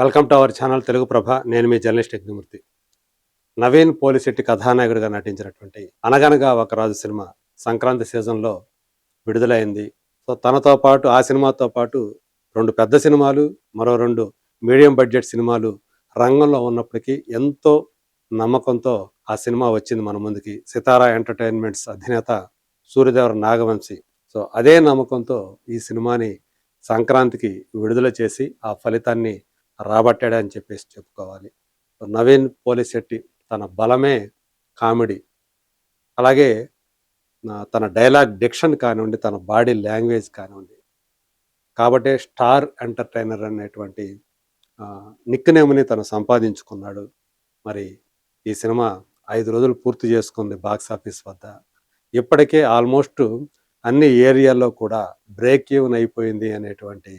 Welcome to our channel Telugu Prabha. నేను మీ journalist Yagnamurthy. Naveen Polishetty కథానాయకుడిగా నటించినటువంటి అనగనగా ఒక రాజు సినిమా సంక్రాంతి సీజన్లో విడుదలైంది. సో తనతో పాటు ఆ సినిమాతో పాటు రెండు పెద్ద సినిమాలు మరో రెండు మీడియం బడ్జెట్ సినిమాలు రంగంలో ఉన్నప్పటికీ ఎంతో నమ్మకంతో ఆ సినిమా వచ్చింది మన ముందుకి. సితారా ఎంటర్టైన్మెంట్స్ అధినేత సూర్యదేవర నాగవంశి. సో అదే నమ్మకంతో ఈ సినిమాని సంక్రాంతికి విడుదల చేసి ఆ ఫలితాన్ని రాబట్టాడని చెప్పేసి చెప్పుకోవాలి. నవీన్ పోలిశెట్టి తన బలమే కామెడీ. అలాగే తన డైలాగ్ డిక్షన్ కానివ్వండి తన బాడీ లాంగ్వేజ్ కానివ్వండి. కాబట్టి స్టార్ ఎంటర్టైనర్ అనేటువంటి నిక్నేమ్ని తను సంపాదించుకున్నాడు. మరి ఈ సినిమా ఐదు రోజులు పూర్తి చేసుకుంది బాక్స్ ఆఫీస్ వద్ద. ఇప్పటికే ఆల్మోస్ట్ అన్ని ఏరియాల్లో కూడా బ్రేక్ ఈవెన్ అయిపోయింది అనేటువంటి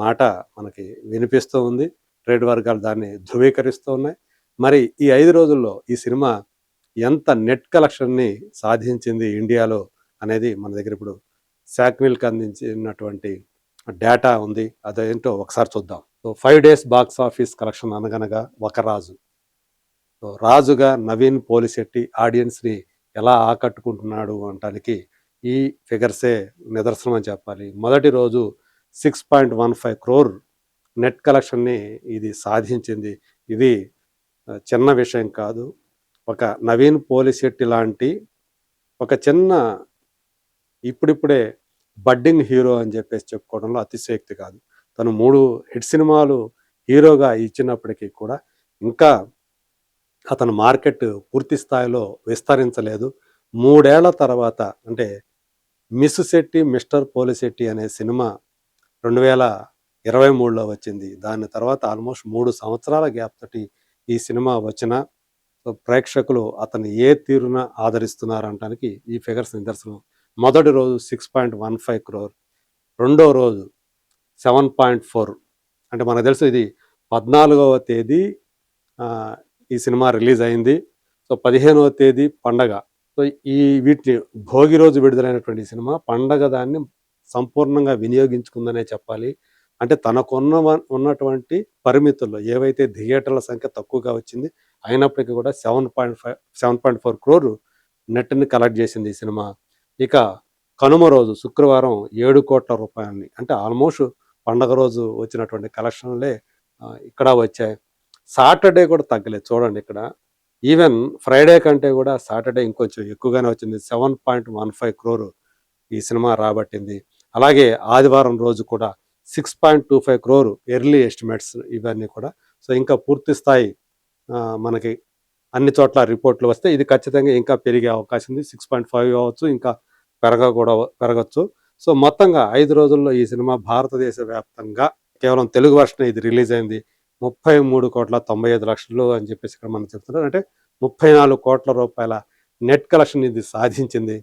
మాట మనకి వినిపిస్తూ ఉంది. ట్రేడ్ వర్గాలు దాన్ని ధృవీకరిస్తూ ఉన్నాయి. మరి ఈ ఐదు రోజుల్లో ఈ సినిమా ఎంత నెట్ కలెక్షన్ని సాధించింది ఇండియాలో అనేది మన దగ్గర ఇప్పుడు శాక్మిల్కి అందించినటువంటి డేటా ఉంది. అదేంటో ఒకసారి చూద్దాం. So five days box office collection Anaganaga Oka Raju. So రాజుగా నవీన్ పోలిశెట్టి ఆడియన్స్ని ఎలా ఆకట్టుకుంటున్నాడు అనటానికి ఈ ఫిగర్సే నిదర్శనం అని చెప్పాలి. మొదటి రోజు six point one five crore net కలెక్షన్ని ఇది సాధించింది. ఇది చిన్న విషయం కాదు. ఒక నవీన్ పోలిశెట్టి లాంటి ఒక చిన్న ఇప్పుడిప్పుడే బడ్డింగ్ హీరో అని చెప్పేసి చెప్పుకోవడంలో అతిశయక్తి కాదు. తను మూడు హిట్ సినిమాలు హీరోగా ఇచ్చినప్పటికీ కూడా ఇంకా అతను మార్కెట్ పూర్తి స్థాయిలో విస్తరించలేదు. మూడేళ్ళ తర్వాత అంటే మిస్ శెట్టి మిస్టర్ పోలిశెట్టి అనే సినిమా రెండు వేల ఇరవై మూడులో వచ్చింది. దాని తర్వాత ఆల్మోస్ట్ మూడు సంవత్సరాల గ్యాప్ తోటి ఈ సినిమా వచ్చిన. ప్రేక్షకులు అతను ఏ తీరున ఆదరిస్తున్నారంటానికి ఈ ఫిగర్స్ నిదర్శనం. మొదటి రోజు six point one five crore. రెండో రోజు సెవెన్ పాయింట్ ఫోర్. అంటే మనకు తెలుసు ఇది పద్నాలుగవ తేదీ ఈ సినిమా రిలీజ్ అయింది. సో పదిహేనవ తేదీ పండగ. సో ఈ వీటిని భోగి రోజు విడుదలైనటువంటి సినిమా పండగ దాన్ని సంపూర్ణంగా వినియోగించుకుందనే చెప్పాలి. అంటే తనకున్న ఉన్నటువంటి పరిమితుల్లో ఏవైతే థియేటర్ల సంఖ్య తక్కువగా వచ్చింది అయినప్పటికీ కూడా seven point five seven point four crore నెట్ని collect చేసింది ఈ సినిమా. ఇక కనుమ రోజు శుక్రవారం ఏడు కోట్ల రూపాయలని అంటే ఆల్మోస్ట్ పండగ రోజు వచ్చినటువంటి కలెక్షన్లే ఇక్కడ వచ్చాయి. సాటర్డే కూడా తగ్గలేదు చూడండి ఇక్కడ. ఈవెన్ ఫ్రైడే కంటే కూడా సాటర్డే ఇంకొంచెం ఎక్కువగానే వచ్చింది. Seven point one five crore ఈ సినిమా రాబట్టింది. అలాగే ఆదివారం రోజు కూడా six point two five crore early estimates ఇవన్నీ కూడా. సో ఇంకా పూర్తి స్థాయి మనకి అన్ని చోట్ల రిపోర్ట్లు వస్తే ఇది ఖచ్చితంగా ఇంకా పెరిగే అవకాశం ఉంది. సిక్స్ పాయింట్ ఫైవ్ అవ్వచ్చు ఇంకా పెరగ కూడా పెరగచ్చు. సో మొత్తంగా ఐదు రోజుల్లో ఈ సినిమా భారతదేశ వ్యాప్తంగా కేవలం తెలుగు వర్షన్ ఇది రిలీజ్ అయింది. ముప్పై మూడు కోట్ల తొంభై ఐదు లక్షలు అని చెప్పేసి ఇక్కడ మనం చెప్తున్నారు. అంటే ముప్పై నాలుగు కోట్ల రూపాయల నెట్ కలెక్షన్ ఇది సాధించింది.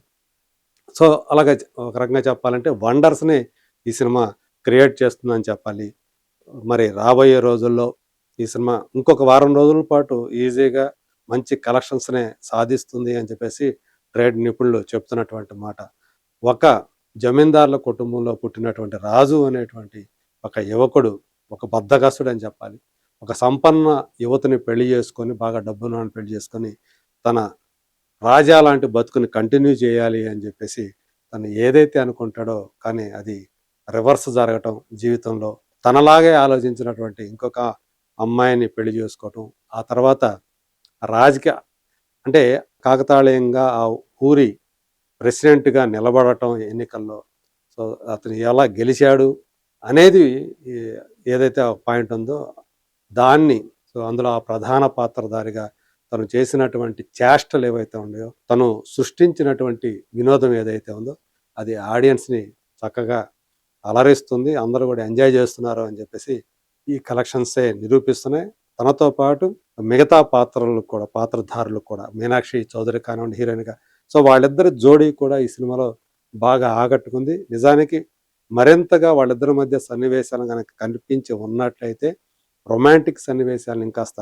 సో అలాగే ఒక రకంగా చెప్పాలంటే వండర్స్ని ఈ సినిమా క్రియేట్ చేస్తుందని చెప్పాలి. మరి రాబోయే రోజుల్లో ఈ సినిమా ఇంకొక వారం రోజుల పాటు ఈజీగా మంచి కలెక్షన్స్నే సాధిస్తుంది అని చెప్పేసి ట్రేడ్ నిపుణులు చెప్తున్నటువంటి మాట. ఒక జమీందారుల కుటుంబంలో పుట్టినటువంటి రాజు అనేటువంటి ఒక యువకుడు ఒక బద్దగస్తుడు అని చెప్పాలి. ఒక సంపన్న యువతిని పెళ్ళి చేసుకొని బాగా డబ్బును పెళ్ళి చేసుకొని తన రాజా లాంటి బతుకుని కంటిన్యూ చేయాలి అని చెప్పేసి తను ఏదైతే అనుకుంటాడో కానీ అది రివర్స్ జరగటం జీవితంలో తనలాగే ఆలోచించినటువంటి ఇంకొక అమ్మాయిని పెళ్ళి చేసుకోవటం ఆ తర్వాత రాజకీయ అంటే కాకతాళీయంగా ఆ ఊరి ప్రెసిడెంట్గా నిలబడటం ఎన్నికల్లో. సో అతను ఎలా గెలిచాడు అనేది ఏదైతే పాయింట్ ఉందో దాన్ని సో అందులో ఆ ప్రధాన పాత్రధారిగా తను చేసినటువంటి చేష్టలు ఏవైతే ఉన్నాయో తను సృష్టించినటువంటి వినోదం ఏదైతే ఉందో అది ఆడియన్స్ని చక్కగా అలరిస్తుంది అందరూ కూడా ఎంజాయ్ చేస్తున్నారు అని చెప్పేసి ఈ కలెక్షన్సే నిరూపిస్తున్నాయి. తనతో పాటు మిగతా పాత్రలు కూడా పాత్రధారులు కూడా మీనాక్షి చౌదరి కానివ్వండి హీరోయిన్గా సో వాళ్ళిద్దరి జోడీ కూడా ఈ సినిమాలో బాగా ఆకట్టుకుంది. నిజానికి మరింతగా వాళ్ళిద్దరి మధ్య సన్నివేశాలు కనుక కనిపించి ఉన్నట్లయితే రొమాంటిక్ సన్నివేశాలను ఇంకాస్త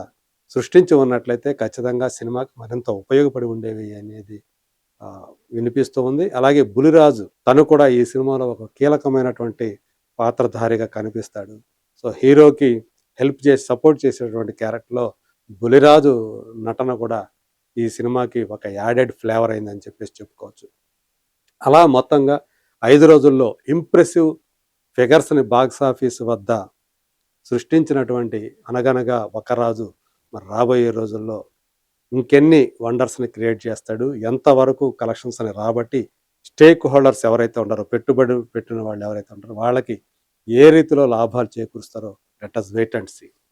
సృష్టించి ఉన్నట్లయితే ఖచ్చితంగా సినిమాకి మరింత ఉపయోగపడి ఉండేవి అనేది వినిపిస్తూ ఉంది. అలాగే బులిరాజు తను కూడా ఈ సినిమాలో ఒక కీలకమైనటువంటి పాత్రధారిగా కనిపిస్తాడు. సో హీరోకి హెల్ప్ చేసి సపోర్ట్ చేసేటువంటి క్యారెక్టర్లో బులిరాజు నటన కూడా ఈ సినిమాకి ఒక యాడెడ్ ఫ్లేవర్ అయిందని చెప్పేసి చెప్పుకోవచ్చు. అలా మొత్తంగా ఐదు రోజుల్లో ఇంప్రెసివ్ ఫిగర్స్ని బాక్స్ ఆఫీస్ వద్ద సృష్టించినటువంటి అనగనగా ఒక రాజు మరి రాబోయే రోజుల్లో ఇంకెన్ని వండర్స్ని క్రియేట్ చేస్తాడు ఎంతవరకు కలెక్షన్స్ అని రాబట్టి స్టేక్ హోల్డర్స్ ఎవరైతే ఉంటారో పెట్టుబడి పెట్టిన వాళ్ళు ఎవరైతే ఉంటారో వాళ్ళకి ఏ రీతిలో లాభాలు చేకూరుస్తారో let us wait and see